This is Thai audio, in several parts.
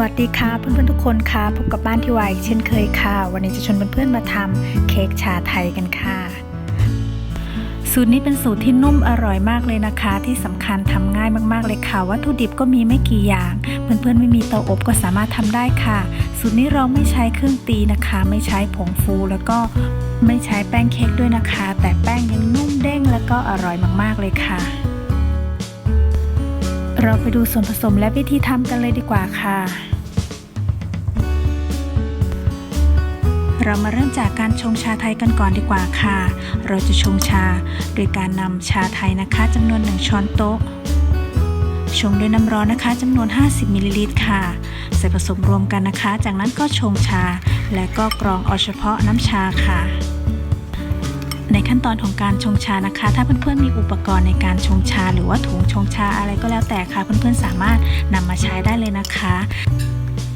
วัสดีค่ะเพื่อนๆทุกคนค่ะพบกับบ้านที่วายเช่นเคยค่ะ วันนี้จะชวนเพื่อนๆมาทำเค้กชาไทยกันค่ะ สูตรนี้เป็นสูตรที่นุ่มอร่อยมากเลยนะคะ ที่สำคัญทำง่ายมากๆเลยค่ะ วัตถุดิบก็มีไม่กี่อย่าง เพื่อนๆไม่มีเตาอบก็สามารถทำได้ค่ะ สูตรนี้เราไม่ใช้เครื่องตีนะคะ ไม่ใช้ผงฟูแล้วก็ไม่ใช้แป้งเค้กด้วยนะคะ แต่แป้งยังนุ่มเด้งแล้วก็อร่อยมากๆเลยค่ะ เราไปดูส่วนผสมและวิธีทำกันเลยดีกว่าค่ะ เรามาเริ่มจากการชงชาไทยกันก่อนดีกว่าค่ะ เราจะชงชาโดยการนำชาไทยนะคะจำนวน 1 ช้อนโต๊ะ ชงด้วยน้ำร้อนนะคะจำนวน 50มิลลิลิตรค่ะ ใส่ผสมรวมกันนะคะ จากนั้นก็ชงชาและก็กรองเอาเฉพาะน้ำชาค่ะ ในขั้นตอนของการชงชานะคะ ถ้าเพื่อนๆมีอุปกรณ์ในการชงชา หรือว่าถุงชงชาอะไรก็แล้วแต่ค่ะ เพื่อนๆสามารถนำมาใช้ได้เลยนะคะ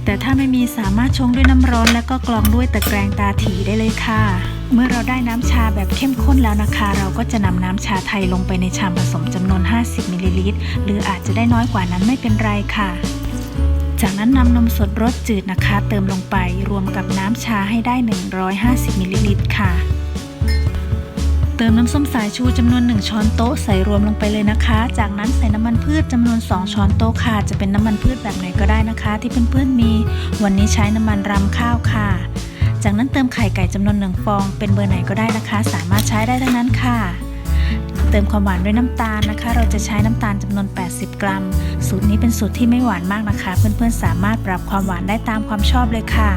แต่ถ้าไม่มีสามารถชงด้วยน้ำร้อน และก็กรองด้วยตะแกรงตาถีได้เลยค่ะเมื่อเราได้น้ำชาแบบเข้มข้นแล้วนะคะ เราก็จะนำน้ำชาไทยลงไปในชามผสมจำนวน 50มิลลิลิตรหรืออาจจะได้น้อยกว่านั้นไม่เป็นไรค่ะ จากนั้นนำนมสดรสจืดนะคะ เติมลงไปรวมกับน้ำชาให้ได้ 150มิลลิลิตรค่ะ เติมน้ำส้มสายชูจำนวน 1 ช้อนโต๊ะใส่รวมลงไปเลยนะคะ จากนั้นใส่น้ำมันพืชจำนวน 2 ช้อนโต๊ะค่ะ จะเป็นน้ำมันพืชแบบไหนก็ได้นะคะ ที่เพื่อนๆมี วันนี้ใช้น้ำมันรำข้าวค่ะ จากนั้นเติมไข่ไก่จำนวนหนึ่งฟอง เป็นเบอร์ไหนก็ได้นะคะ สามารถใช้ได้ทั้งนั้นค่ะ เติมความหวานด้วยน้ำตาลนะคะ เราจะใช้น้ำตาลจำนวน 80 กรัม สูตรนี้เป็นสูตรที่ไม่หวานมากนะคะ เพื่อนๆ สามารถปรับความหวานได้ตามความชอบเลยค่ะ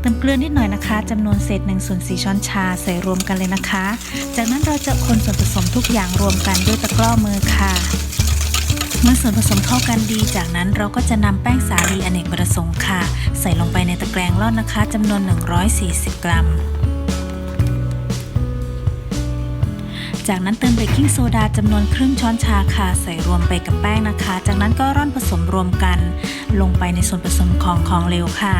เติมเกลือนิดหน่อยนะคะจำนวนเศษ1ส่วน4ช้อนชาใส่รวมกันเลยนะคะ จากนั้นเราจะคนส่วนผสมทุกอย่างรวมกันด้วยตะกร้อมือค่ะเมื่อส่วนผสมเข้ากันดี จากนั้นเราก็จะนำแป้งสาลีอเนกประสงค์ค่ะ ใส่ลงไปในตะแกรงร่อนนะคะจำนวน 140 กรัม จากนั้นเติมเบกกิ้งโซดาจำนวนครึ่งช้อนชาค่ะ ใส่รวมไปกับแป้งนะคะ จากนั้นก็ร่อนผสมรวมกัน ลงไปในส่วนผสมของของเหลวค่ะ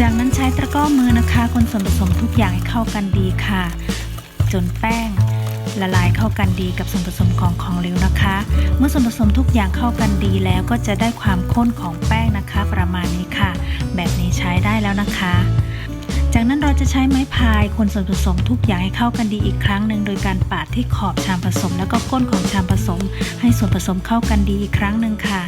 จากนั้นใช้ตะกร้อมือนะคะ คนส่วนผสมทุกอย่างให้เข้ากันดีค่ะ จนแป้งละลายเข้ากันดีกับส่วนผสมของของเหลวนะคะ เมื่อส่วนผสมทุกอย่างเข้ากันดีแล้วก็จะได้ความข้นของแป้งนะคะ ประมาณนี้ค่ะ แบบนี้ใช้ได้แล้วนะคะ จากนั้นเราจะใช้ไม้พายคนส่วนผสมทุกอย่างให้เข้ากันดีอีกครั้งหนึ่งโดยการปาดที่ขอบชามผสม แล้วก็ก้นของชามผสม ให้ส่วนผสมเข้ากันดีอีกครั้งหนึ่งค่ะ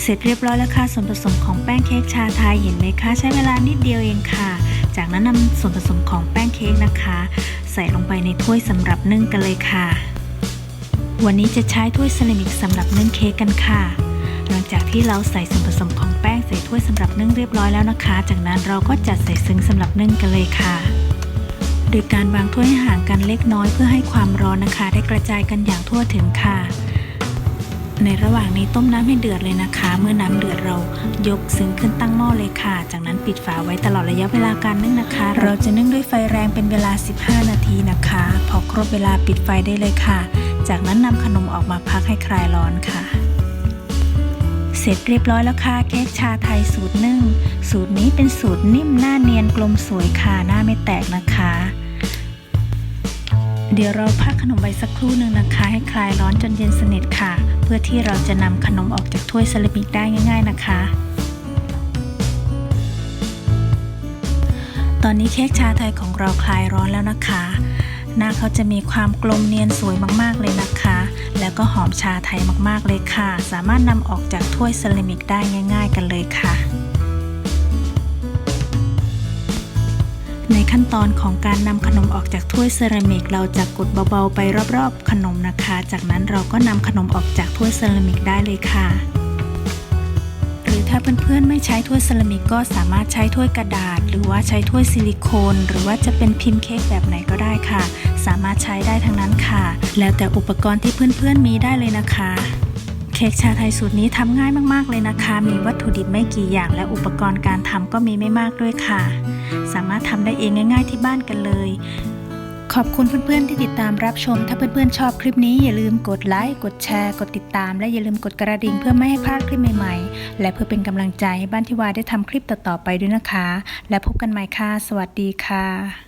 เสร็จเรียบร้อยแล้วค่ะส่วนผสมของแป้งเค้กชาไทยเห็นไหมคะใช้เวลานิดเดียวเองค่ะ จากนั้นนำส่วนผสมของแป้งเค้กนะคะ ใส่ลงไปในถ้วยสำหรับนึ่งกันเลยค่ะ วันนี้จะใช้ถ้วยเซรามิกสำหรับนึ่งเค้กกันค่ะ หลังจากที่เราใส่ส่วนผสมของแป้งใส่ถ้วยสำหรับนึ่งเรียบร้อยแล้วนะคะ จากนั้นเราก็จัดใส่ซึ้งสำหรับนึ่งกันเลยค่ะ โดยการวางถ้วยให้ห่างกันเล็กน้อยเพื่อให้ความร้อนนะคะ ได้กระจายกันอย่างทั่วถึงค่ะ ในระหว่างนี้ต้มน้ำให้เดือดเลยนะคะ เมื่อน้ำเดือดเรายกซึ้งขึ้นตั้งหม้อเลยค่ะ จากนั้นปิดฝาไว้ตลอดระยะเวลาการนึ่งนะคะ เราจะนึ่งด้วยไฟแรงเป็นเวลา 15 นาทีนะคะ พอครบเวลาปิดไฟได้เลยค่ะ จากนั้นนำขนมออกมาพักให้คลายร้อนค่ะ ร็จเรียบร้อยแล้วค่ะเค้กชาไทยสูตรนึ่งสูตรนี้เป็นสูตรนิ่มหน้าเนียนกลมสวยค่ะหน้าไม่แตกนะคะ เดี๋ยวเราพักขนมไว้สักครู่หนึ่งนะคะ ให้คลายร้อนจนเย็นสนิทค่ะ เพื่อที่เราจะนำขนมออกจากถ้วยเซรามิกได้ง่าย ๆนะคะตอนนี้เค้กชาไทยของเราคลายร้อนแล้วนะคะ หน้าเขาจะมีความกลมเนียนสวยมากๆเลยนะคะ แล้วก็หอมชาไทยมากๆเลยค่ะ สามารถนำออกจากถ้วยเซรามิกได้ง่าย ๆ กันเลยค่ะในขั้นตอนของการนำขนมออกจากถ้วยเซรามิก เราจะกดเบาๆไปรอบๆ ขนมนะคะ จากนั้นเราก็นำขนมออกจากถ้วยเซรามิกได้เลยค่ะ ถ้าเพื่อนๆไม่ใช้ถ้วยเซรามิกก็สามารถใช้ถ้วยกระดาษ หรือว่าใช้ถ้วยซิลิโคน หรือว่าจะเป็นพิมพ์เค้กแบบไหนก็ได้ค่ะ สามารถใช้ได้ทั้งนั้นค่ะ แล้วแต่อุปกรณ์ที่เพื่อนๆมีได้เลยนะคะเค้กชาไทยสูตรนี้ทำง่ายมากๆเลยนะคะ มีวัตถุดิบไม่กี่อย่างและอุปกรณ์การทำก็มีไม่มากด้วยค่ะ สามารถทำได้เองง่าย ๆ ที่บ้านกันเลย ขอบคุณเพื่อนๆที่ติดตามรับชม ถ้าเพื่อนๆชอบคลิปนี้อย่าลืมกดไลค์ กดแชร์ กดติดตาม และอย่าลืมกดกระดิ่งเพื่อไม่ให้พลาดคลิปใหม่ๆ และเพื่อเป็นกำลังใจให้บ้านทิวาได้ทำคลิปต่อๆไปด้วยนะคะ และพบกันใหม่ค่ะ สวัสดีค่ะ